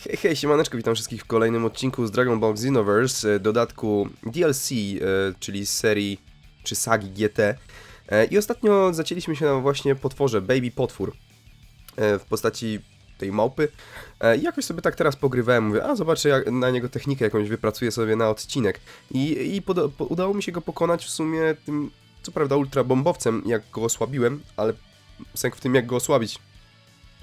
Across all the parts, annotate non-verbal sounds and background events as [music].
Hej, hej, siemaneczko, witam wszystkich w kolejnym odcinku z Dragon Ball Xenoverse, e, dodatku DLC, e, czyli serii czy sagi GT. E, I ostatnio zacięliśmy się na właśnie potworze, Baby Potwór, w postaci tej małpy. I jakoś sobie tak teraz pogrywałem, mówię, a zobaczę jak, na niego technikę jakąś wypracuję sobie na odcinek. I, i poda- po, udało mi się go pokonać w sumie tym, co prawda ultra bombowcem, jak go osłabiłem, ale sęk w tym jak go osłabić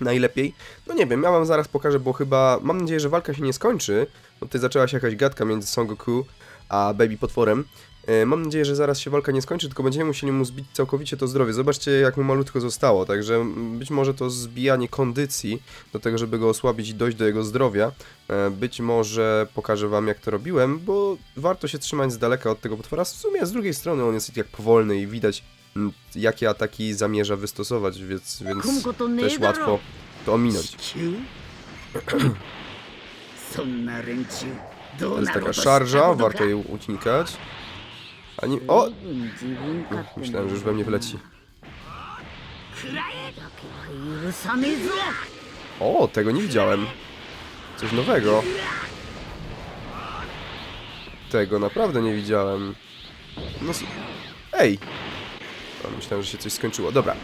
najlepiej. No nie wiem, ja wam zaraz pokażę, bo chyba mam nadzieję, że walka się nie skończy, bo tutaj zaczęła się jakaś gadka między Son Goku a Baby Potworem. E, Mam nadzieję, że zaraz się walka nie skończy, tylko będziemy musieli mu zbić całkowicie to zdrowie. Zobaczcie, jak mu malutko zostało, także być może to zbijanie kondycji do tego, żeby go osłabić i dojść do jego zdrowia. E, Być może pokażę wam, jak to robiłem, bo warto się trzymać z daleka od tego potwora. W sumie z drugiej strony on jest jak powolny i widać, jakie ataki zamierza wystosować, więc, więc też łatwo to ominąć. [clears throat] To jest taka szarża, warto jej unikać. Ani... O! Myślałem, że już we mnie wleci. O, tego nie widziałem. Coś nowego. Tego naprawdę nie widziałem. No, ej! A, myślałem, że się coś skończyło. Dobra.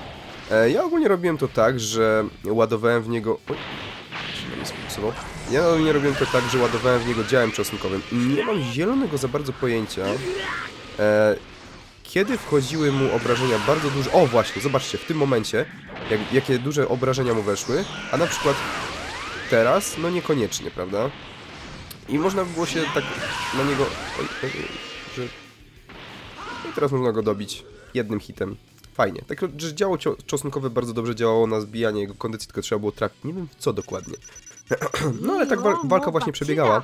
E, ja ogólnie robiłem to tak, że ładowałem w niego... Oj, się. Ja ogólnie robiłem to tak, że ładowałem w niego działem czosnkowym. Nie mam zielonego za bardzo pojęcia, e, kiedy wchodziły mu obrażenia bardzo duże... O, właśnie, zobaczcie, w tym momencie, jak, jakie duże obrażenia mu weszły, a na przykład teraz, no niekoniecznie, prawda? I można by było się tak na niego... Oj, że... I teraz można go dobić jednym hitem. Fajnie. Tak, że działo czosnkowe bardzo dobrze działało na zbijanie jego kondycji, tylko trzeba było trafić. Nie wiem w co dokładnie. [clears throat] No ale tak wa walka właśnie przebiegała.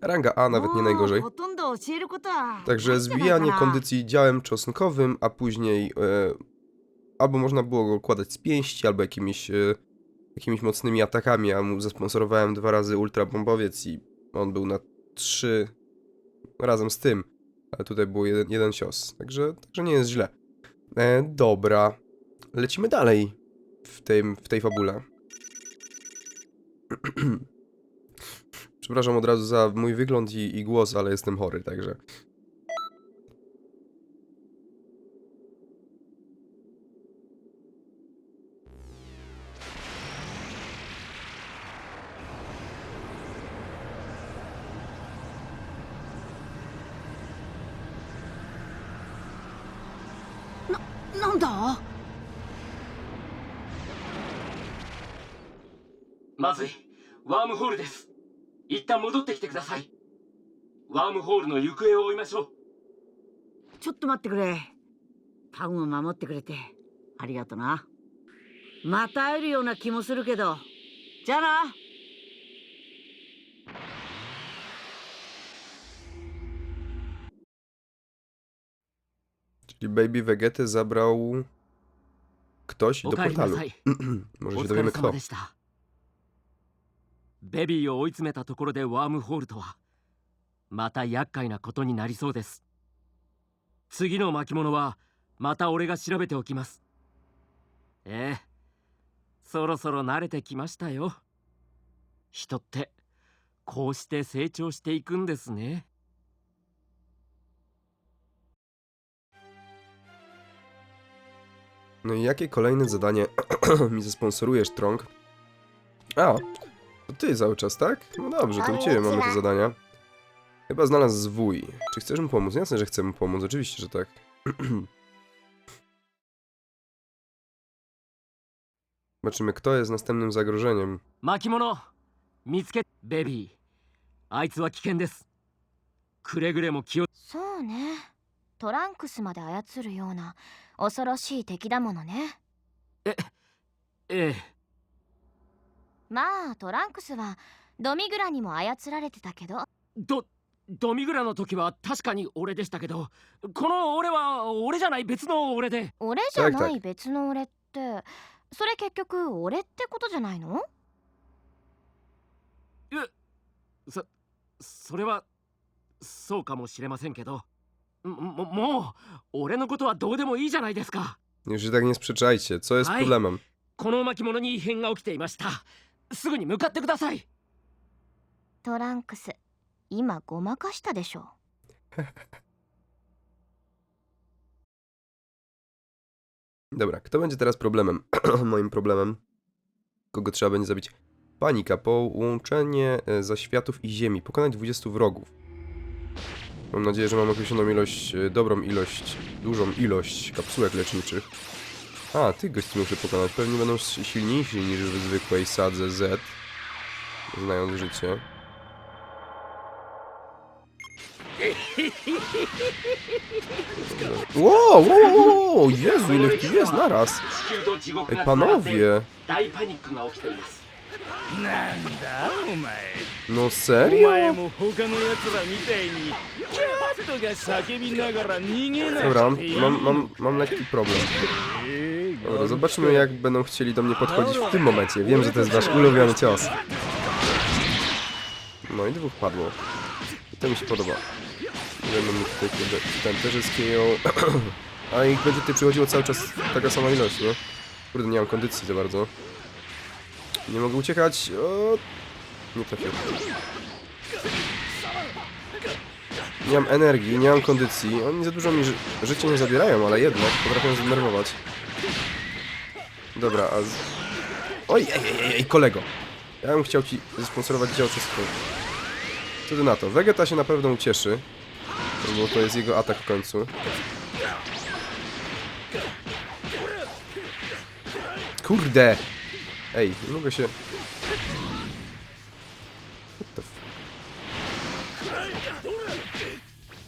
Ranga A nawet nie najgorzej. Także zbijanie kondycji działem czosnkowym, a później e, albo można było go okładać z pięści, albo jakimiś, e, jakimiś mocnymi atakami. Ja mu zasponsorowałem dwa razy ultrabombowiec i on był na trzy razem z tym. Ale tutaj był jeden, jeden cios. Także, także nie jest źle. E, dobra. Lecimy dalej w, tym, w tej fabule. [clears throat] Przepraszam od razu za mój wygląd i, i głos, ale jestem chory, także. ムホールです。一旦戻ってきてください。ワームホールの行方を追いましょう。ちょっと待ってくれ。タウンを守ってくれて。ありがとな。また会えるような気もするけど。じゃあな。Czyli Baby Vegetę zabrał ktoś お do 帰りな portalu. さい [clears throat] Może お się dowiemy 様 kto. ベビーを追い詰めたところでワームホールとはまた厄介なことになりそうです。次の巻物はまた俺が調べておきます。ええそろそろ慣れてきましたよ。人ってこうして成長していくんですね。No i jakie kolejne zadanie [clears throat] mi zasponsorujesz, Trąg? A, to ty cały czas, tak? No dobrze, to u ciebie mamy te zadania. Chyba znalazł zwój. Czy chcesz mu pomóc? Jasne, że chcę mu pomóc, oczywiście, że tak. [clears throat] Zobaczymy, kto jest następnym zagrożeniem. 巻物見つけベビーあいつは危険ですくれぐれも気をそうねトランクスまで操るような恐ろしい敵だものねええ まあトランクスはドミグラにも操られてたけど。ドドミグラの時は確かに俺でしたけどこの俺は俺じゃない別の俺で。俺じゃなたいい別の俺って。それ結局俺ってことじゃないの？そそれはそうかもしれませんけど。ももう俺のことはどうでもいいじゃないですか。Już się tak nie sprzeczajcie, co jest problemem? この巻物に異変が起きていましたすぐに向かってください トランクス今ごまかしたでしょ [laughs] Dobra, kto będzie teraz problemem? [clears throat] Moim problemem? Kogo trzeba będzie zabić? Panika. Połączenie e, zaświatów i ziemi. Pokonać 20 wrogów. Mam nadzieję, że mam określoną ilość, e, dobrą ilość, dużą ilość kapsułek leczniczych. A, tych gości muszę pokonać. Pewnie będą silniejsi niż w zwykłej sadze Z. Znając życie. Wow, wow, wow, wow, Jezu, ile tu jest naraz. Ej, panowie. No serio? Dobra, mam, mam, mam lekki problem. Dobra, zobaczmy jak będą chcieli do mnie podchodzić w tym momencie. Wiem, że to jest wasz ulubiony cios. No i dwóch padło. I to mi się podoba. Będą mi tutaj kurde, ten też KO. [clears throat] A ich będzie tutaj przychodziło cały czas taka sama ilość, nie? Kurde, nie mam kondycji za bardzo. Nie mogę uciekać. O! Nie trafię. Nie mam energii, nie mam kondycji. Oni za dużo mi ży życie nie zabierają, ale jednak potrafią zdenerwować. Dobra, a z... Oj, ej, ej, ej, kolego. Ja bym chciał ci zasponsorować dział czystko. Co ty na to? Vegeta się na pewno ucieszy. Bo to jest jego atak w końcu. Kurde! Ej, nie mogę się...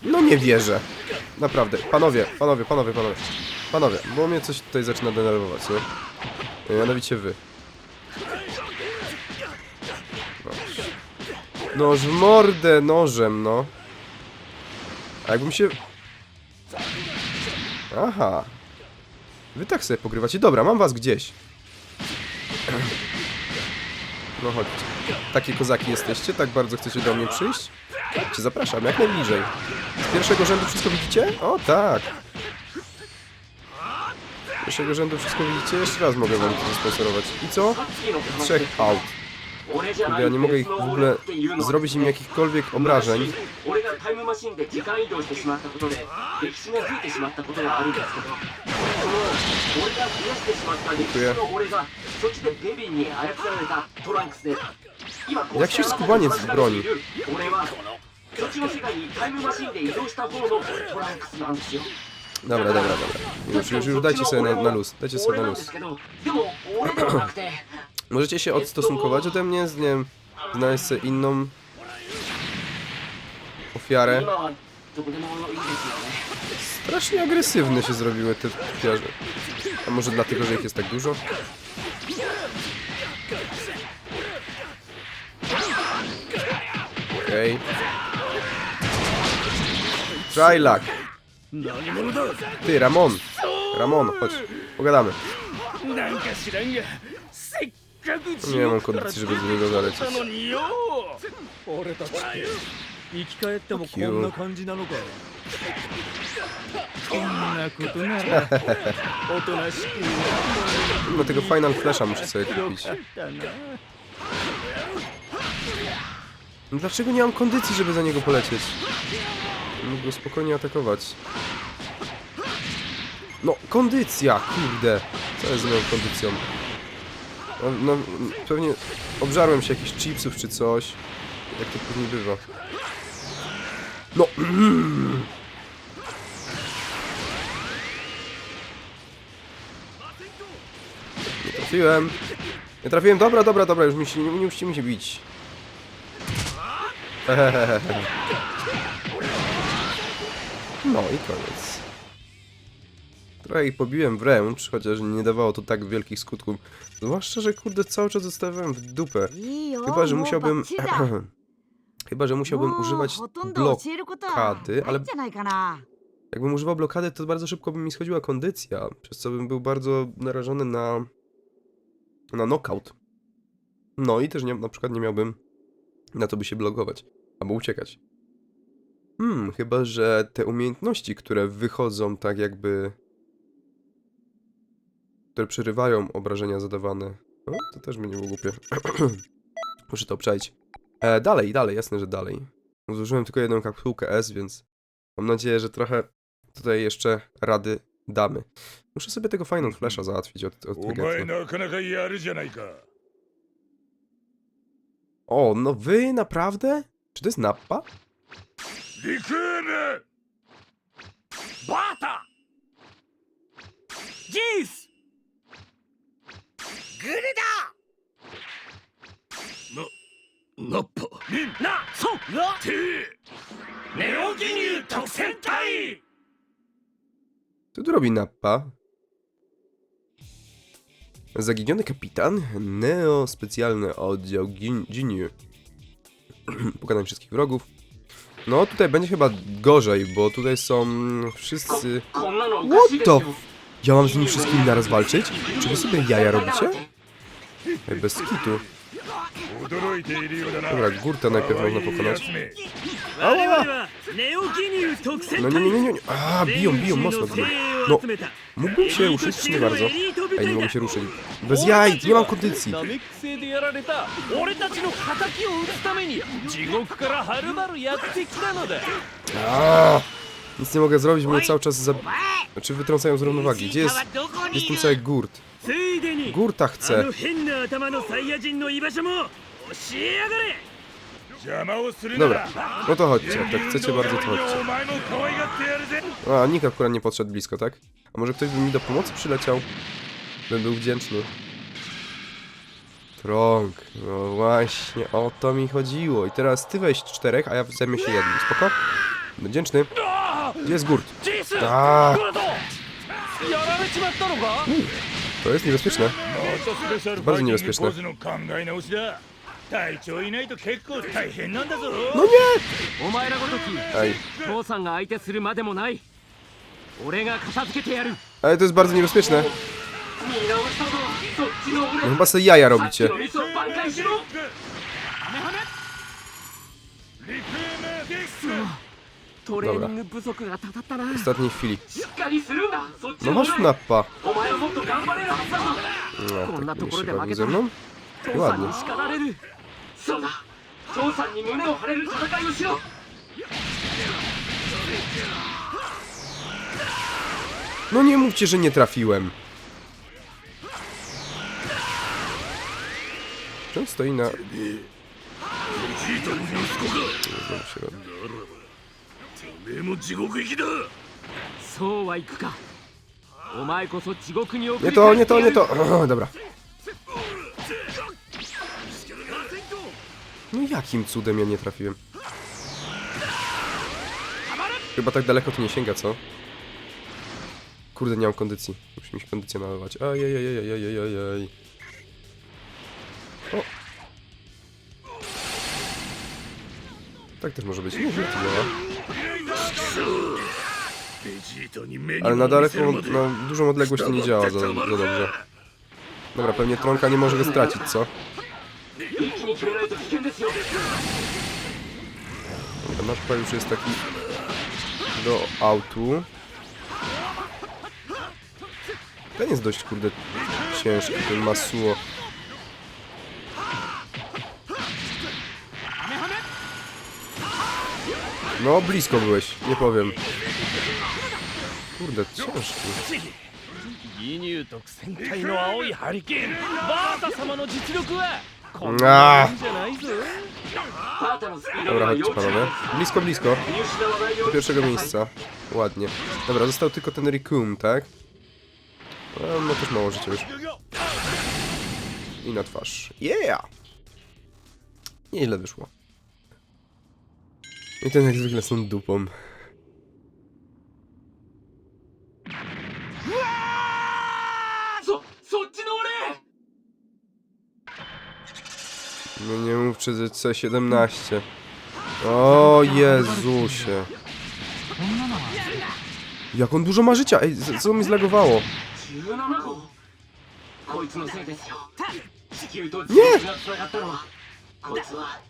No nie wierzę. Naprawdę. Panowie, panowie, panowie, panowie. Panowie, bo mnie coś tutaj zaczyna denerwować, nie? Mianowicie wy. Noż. Noż w mordę nożem, no. A jakbym się... Aha. Wy tak sobie pogrywacie. Dobra, mam was gdzieś. No chodźcie. Takie kozaki jesteście? Tak bardzo chcecie do mnie przyjść? Cię zapraszam, jak najbliżej. Z pierwszego rzędu wszystko widzicie? O tak pierwszego rzędu wszystko widzicie? Jeszcze raz mogę wam to zasponsorować. I co? Trzech aut. Kurde, ja nie mogę ich w ogóle zrobić im jakichkolwiek obrażeń. Dziękuję. Jak się skubaniec w broni? Dobra, dobra, dobra. Już, już, już dajcie sobie na, na luz. Dajcie sobie na luz. [clears throat] Możecie się odstosunkować ode mnie, z nie wiem, znaleźć sobie inną ofiarę. Strasznie agresywne się zrobiły te ofiarze. A może dlatego, że ich jest tak dużo? Okej. Okay. Try luck. Ty, Ramon! Ramon, chodź, pogadamy. Nie mam kondycji, żeby z niego zalecieć. No [laughs] tego Final Flasha muszę sobie kupić. No dlaczego nie mam kondycji, żeby za niego polecieć? Mógł go spokojnie atakować. No, kondycja, kurde. Co jest z moją kondycją? No, no, pewnie obżarłem się jakichś chipsów czy coś. Jak to pewnie bywa. No. Nie trafiłem. Nie trafiłem, dobra, dobra, dobra, już mi się, nie, nie mi się bić. [laughs] No i koniec. Trochę ich pobiłem wręcz, chociaż nie dawało to tak wielkich skutków. Zwłaszcza, że kurde cały czas dostawałem w dupę. [clears throat] Chyba, że musiałbym... Chyba, że musiałbym używać blokady, ale... Jakbym używał blokady, to bardzo szybko by mi schodziła kondycja, przez co bym był bardzo narażony na... na knockout. No i też nie, na przykład nie miałbym na to, by się blokować, albo uciekać. Hmm, chyba, że te umiejętności, które wychodzą tak jakby... które przerywają obrażenia zadawane, no, to też będzie było głupie. [clears throat] Muszę to obczaić. E, dalej, dalej, jasne, że dalej. Zużyłem tylko jedną kapsułkę S, więc mam nadzieję, że trochę tutaj jeszcze rady damy. Muszę sobie tego Final Flasha załatwić od, od お前 Trigetty. なかなかやるじゃないか O, no wy naprawdę? Czy to jest Nappa? Bikini! Bata! Jeans! Gry da! No... Na! So! Na! Ty! Neo Ginyu Toksentai! Co tu robi Nappa? Zaginiony kapitan, Neo specjalny oddział Gin Ginyu. [clears throat] Pokonać wszystkich wrogów, no, tutaj będzie chyba gorzej, bo tutaj są wszyscy... What to? Ja mam z nimi wszystkimi naraz walczyć? Czy wy sobie jaja robicie? Ej, bez kitu. Dobra, górkę najpierw można pokonać. Ała! No nie, nie, nie, nie, nie. A, biją, biją mocno. Biją. No, mógłbym się ruszyć, czy nie bardzo? Ej, nie mogę się ruszyć. Bez jaj, nie mam kondycji. A, nic nie mogę zrobić, bo mnie cały czas za... Znaczy wytrącają z równowagi. Gdzie jest... Jest ten cały Gurt? Gurta chce. Dobra, no to chodźcie, jak tak chcecie bardzo, to chodźcie. A, nikt akurat nie podszedł blisko, tak? A może ktoś by mi do pomocy przyleciał? Bym był wdzięczny. Trąg, no właśnie, o to mi chodziło. I teraz ty weź czterech, a ja zajmę się jednym, spoko? Będę wdzięczny. Gdzie jest Gurt? Tak. To jest niebezpieczne. To bardzo niebezpieczne. No nie! Ej. Ej, to jest bardzo niebezpieczne. No chyba sobie jaja robicie. トレーニング不足がたたったな W ostatniej chwili. しっかりするんだそっち No の chodź 俺 tu nappa. お前はもっと頑張れるはずだ No, Kurna, tak to nie się kurde, bawił magie ze to- mną. 父さんに叱られるそうだ父さんに胸を張れる戦いをしろ No nie mówcie, że nie trafiłem. Czy on stoi na... Znowu się robi. てめ えも地獄行きだそうはいくかお前こそ地獄に送 Nie り to, 返 nie して to, や nie る to. Dobra. No jakim cudem ja nie trafiłem? Chyba tak daleko to nie sięga, co? Kurde, nie mam kondycji. Muszę mi się kondycję nalewać. Ajajajajajajajaj. O! Tak też może być. Nie, źle to działa. Ale na daleko, no, na dużą odległość to nie działa za, za dobrze. Dobra, pewnie Tronka nie może go stracić, co? Dobra, nasz już jest taki do autu. Ten jest dość, kurde, ciężki, ten Masuo. No, blisko byłeś, nie powiem. Kurde, ciężki. ギニュー特戦隊の青いハリケーンバータ様の実力はこんなあもんじゃないぞパータのスピード Dobra, は chodźcie 4 panowie. Blisko, blisko. 見失わないよ Do うに pierwszego miejsca. Ładnie. Dobra, został tylko ten Rikum, tak? No, no też mało życia już. I na twarz. Yeah! Nieźle wyszło. I ten jak zwykle są dupą. No nie mów czy C17. O Jezusie. Jak on dużo ma życia? Ej, co mi zlagowało? Nie! こいつは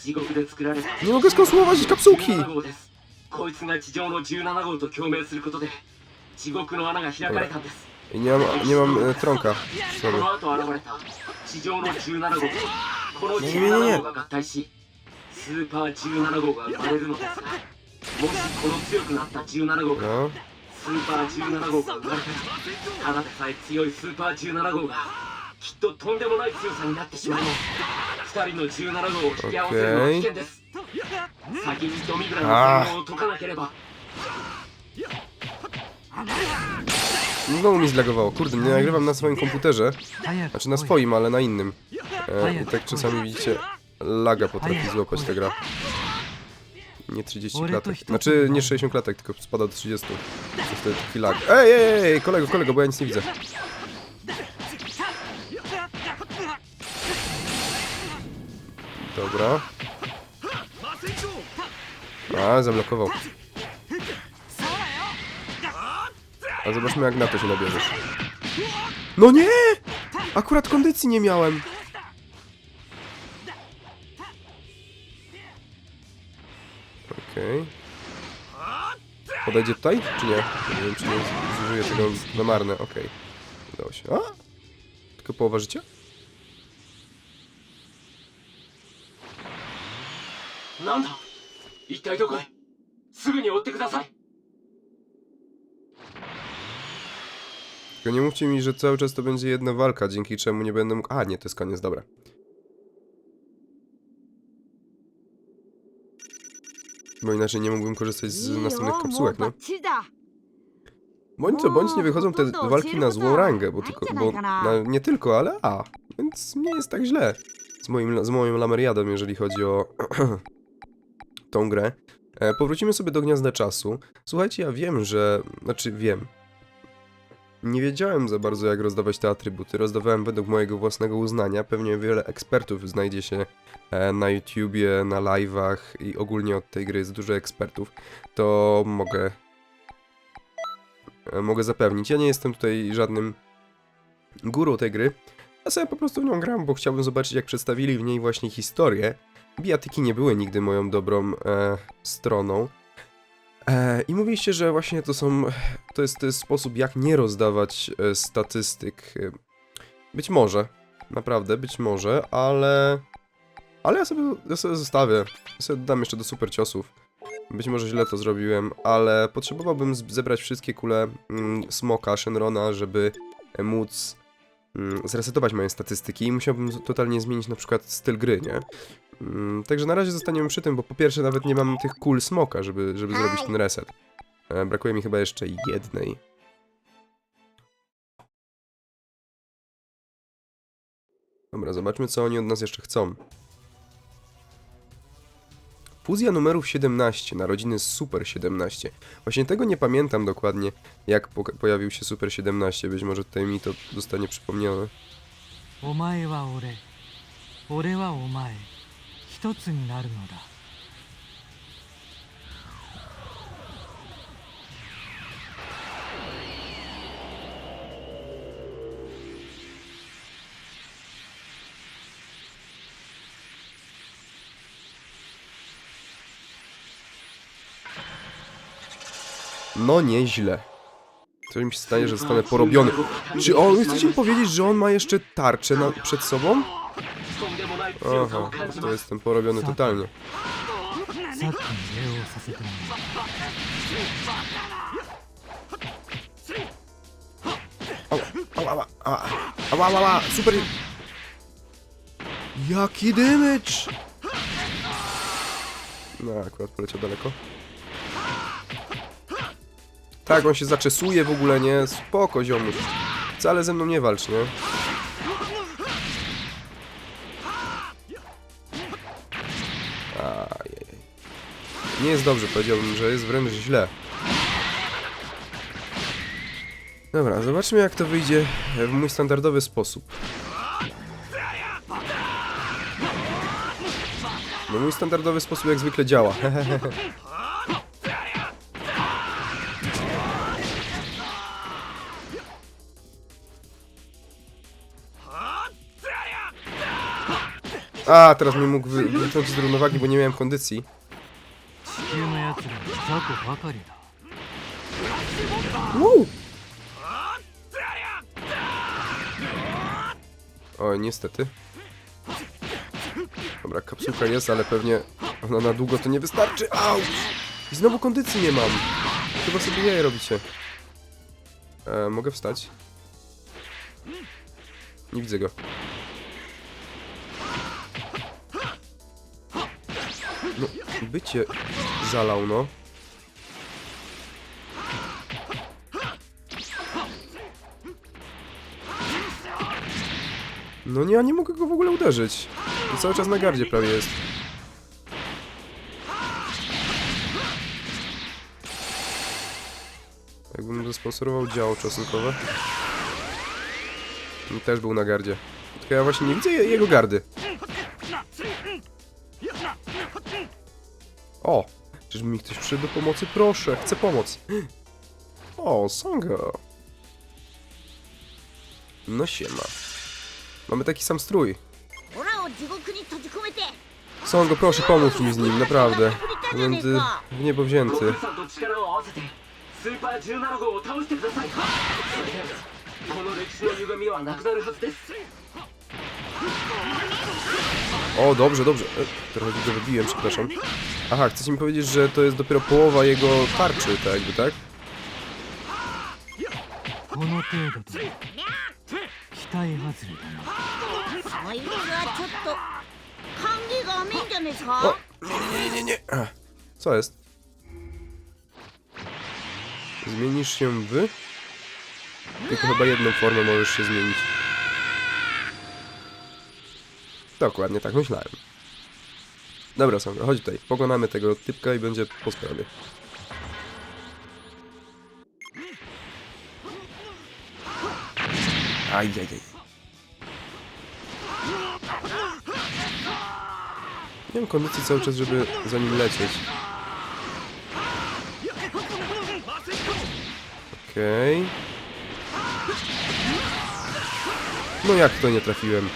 地獄で作られた Nie mogę skonsumować kapsułki! 17号ですこいつが地上の17号と共鳴することで地獄の穴が開かれたんです I nie mam, nie mam e, trąka. こ Sorry. の後現れた地上の17号とこの nie, nie, nie. 17号が合体しスーパー17号が生まれるのですがもしこの強くなった17号が.スーパー17号が生まれたらただでさえ強いスーパー17号がきっととんでもない強さになってしまいます2人の17号を引き合わせるのは危険です先にドミグラの洗脳を解かなければ Znowu mi zlagowało. Kurde, nie nagrywam na swoim komputerze. Znaczy na swoim, ale na innym. E, I tak czasami widzicie, laga potrafi złapać ta gra. Nie 30 klatek. Znaczy nie 60 klatek, tylko spada do 30. To wtedy taki lag. Ej, ej, ej, kolego, kolego, bo ja nic nie widzę. Dobra. A, zablokował. A zobaczmy jak na to się nabierzesz. No nie! Akurat kondycji nie miałem. Okej. Podejdzie tutaj, czy nie? Nie wiem, czy nie zużyję tego na marne. Okej. Udało się. A? Tylko połowa życia? なんだ一体どこへすぐに追ってください Tylko nie mówcie mi, że cały czas to będzie jedna walka, dzięki czemu nie będę mógł... A, nie, to jest koniec, dobra. Bo inaczej nie mógłbym korzystać z いいよ następnych もう kapsułek, バ nie? ッチリだ Bądź co bądź nie wychodzą te No, to walki na to złą rangę, bo tak tylko, się bo nakana. na, nie tylko, ale a, więc nie jest tak źle z moim, z moją lameriadą, jeżeli chodzi o [clears throat] tą grę. E, powrócimy sobie do Gniazda Czasu. Słuchajcie, ja wiem, że, znaczy wiem, nie wiedziałem za bardzo jak rozdawać te atrybuty, rozdawałem według mojego własnego uznania, pewnie wiele ekspertów znajdzie się e, na YouTubie, na live'ach i ogólnie od tej gry jest dużo ekspertów, to mogę e, mogę zapewnić. Ja nie jestem tutaj żadnym guru tej gry. Ja sobie po prostu w nią gram, bo chciałbym zobaczyć, jak przedstawili w niej właśnie historię. Bijatyki nie były nigdy moją dobrą e, stroną. E, I mówiliście, że właśnie to są. To jest, to jest sposób, jak nie rozdawać e, statystyk. Być może, naprawdę, być może, ale. Ale ja sobie, ja sobie zostawię. Ja sobie dodam jeszcze do super ciosów. Być może źle to zrobiłem, ale potrzebowałbym zebrać wszystkie kule mm, Smoka, Shenrona, żeby e, móc mm, zresetować moje statystyki i musiałbym totalnie zmienić na przykład styl gry, nie? Mm, także na razie zostaniemy przy tym, bo po pierwsze nawet nie mam tych kul smoka, żeby, żeby zrobić ten reset. E, brakuje mi chyba jeszcze jednej. Dobra, zobaczmy co oni od nas jeszcze chcą. Fuzja numerów 17, narodziny Super 17. Właśnie tego nie pamiętam dokładnie, jak po pojawił się Super 17. Być może tutaj mi to zostanie przypomniane. Omae wa ore. Ore wa omae. 一つになるのだ No nieźle. Co mi się stanie, że zostanę porobiony. Czy on, chcecie mi powiedzieć, że on ma jeszcze tarczę na, przed sobą? Aha, to jestem porobiony totalnie. Ała, ała, ała, super! Jaki dymycz! No, akurat poleciał daleko. Tak, on się zaczesuje w ogóle, nie? Spoko, ziomuś. Wcale ze mną nie walcz, nie? Nie jest dobrze, powiedziałbym, że jest wręcz źle. Dobra, zobaczmy jak to wyjdzie w mój standardowy sposób. No mój standardowy sposób jak zwykle działa. [laughs] A, teraz mnie mógł wy wytrącić z równowagi, bo nie miałem kondycji. 地球のやつらは雑魚ばかりだ Wow! Oj, niestety. Dobra, kapsułka jest, ale pewnie... Ona na długo to nie wystarczy. Auć! I znowu kondycji nie mam. Chyba sobie jaje robicie. E, mogę wstać? Nie widzę go. No, bycie zalał, no. No nie, ja nie mogę go w ogóle uderzyć. To cały czas na gardzie prawie jest. Jakbym zasponsorował działo czosnkowe. I też był na gardzie. Tylko ja właśnie nie widzę je- jego gardy. O! Czyżby mi ktoś przyszedł do pomocy? Proszę, chcę pomoc. O, Songo. No siema. Mamy taki sam strój. Songo, proszę pomóż mi z nim, naprawdę. Będę y, w niebo wzięty. O, dobrze, dobrze. E, trochę go wybiłem, przepraszam. Aha, chcecie mi powiedzieć, że to jest dopiero połowa jego tarczy, tak jakby, tak? この程度で期待外れだなその様子はちょっと歓迎が甘いんじゃないです O! か Nie, nie, nie, nie. Ach, Co jest? Zmienisz się w? Tylko chyba jedną formę możesz się zmienić. Dokładnie tak myślałem. Dobra, Sandra, chodź tutaj. Pokonamy tego typka i będzie po sprawie. Ajajaj. Nie mam kondycji cały czas, żeby za nim lecieć. Okej. No jak to nie trafiłem?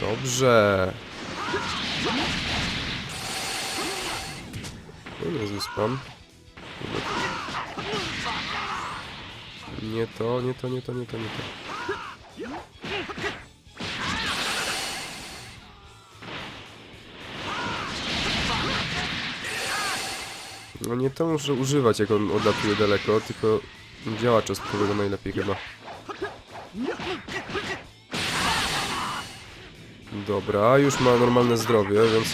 Dobrze. No niezły spam. Nie to, nie to, nie to, nie to, nie to. No nie to muszę używać, jak on odlatuje daleko, tylko działa czosnkowego najlepiej chyba. Dobra, już ma normalne zdrowie, więc...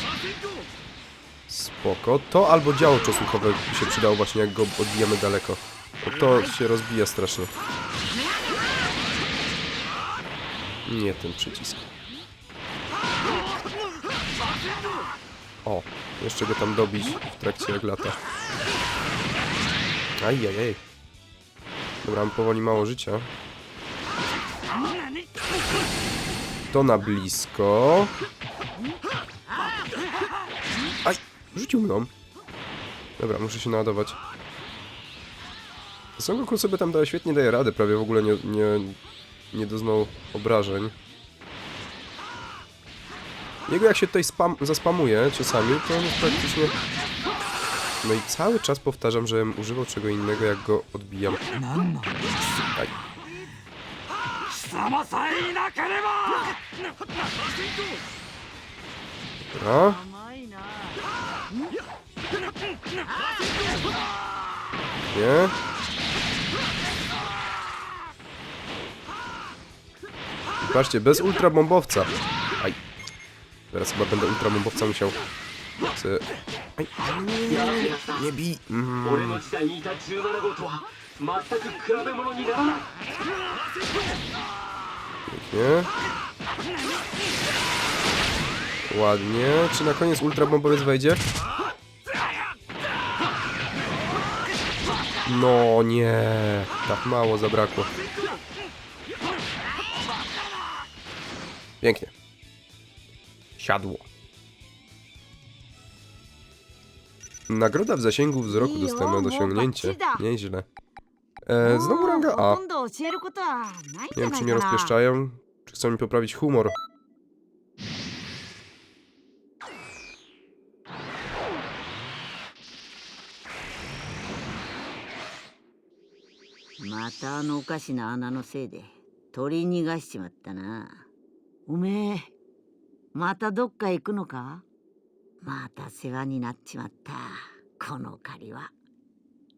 Spoko. To albo działo czosnkowe się przydało właśnie, jak go odbijamy daleko. Bo to się rozbija strasznie. Nie ten przycisk. O, jeszcze go tam dobić w trakcie jak lata. Ajajaj. Dobra, mam powoli mało życia. To na blisko. Aj, rzucił mną. Dobra, muszę się naładować. Son sobie tam dał świetnie daje radę, prawie w ogóle nie, nie, nie doznał obrażeń. Jego jak się tutaj spam, zaspamuje czasami, to on praktycznie... No i cały czas powtarzam, żebym używał czego innego, jak go odbijam. Aj. No. Nie? Patrzcie, bez ultrabombowca. Aj. Teraz chyba będę ultrabombowca musiał... Sy... Aj. Nie bij. Mm. Pięknie. Ładnie. Czy na koniec ultrabombowiec wejdzie? No nie. Tak mało zabrakło. Pięknie. Siadło. Nagroda w zasięgu wzroku dostępna do osiągnięcie. Nieźle. E, znowu ranga A. Nie wiem, czy mnie rozpieszczają, czy chcą mi poprawić humor. Mata no okashina no ana no sei tori nigashi na. おめえまたどっか行くのか？また世話になっちまった。この借りは。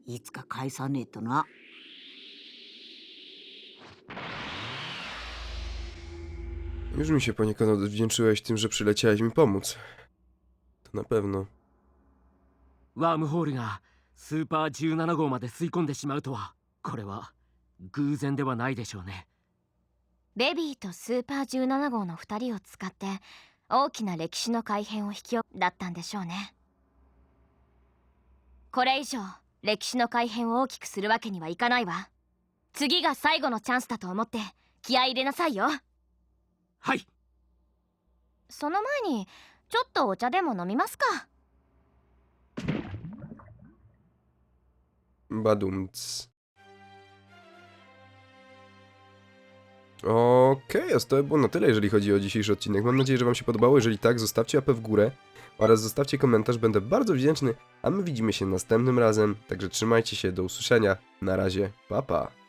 いつか返さねえとな。Już mi się poniekąd odwdzięczyłeś tym, że przyleciałeś mi pomóc. To na pewno. ワームホールがスーパー17号まで吸い込んでしまうとはこれは偶然ではないでしょうねベビーとスーパー17号の2人を使って大きな歴史の改変を引き起だったんでしょうね。これ以上歴史の改変を大きくするわけにはいかないわ。次が最後のチャンスだと思って気合い入れなさいよ。はい。その前にちょっとお茶でも飲みますか。Badumc. Okej, okay, to było na tyle, jeżeli chodzi o dzisiejszy odcinek. Mam nadzieję, że Wam się podobało. Jeżeli tak, zostawcie apę w górę oraz zostawcie komentarz. Będę bardzo wdzięczny, a my widzimy się następnym razem. Także trzymajcie się, do usłyszenia. Na razie, pa pa.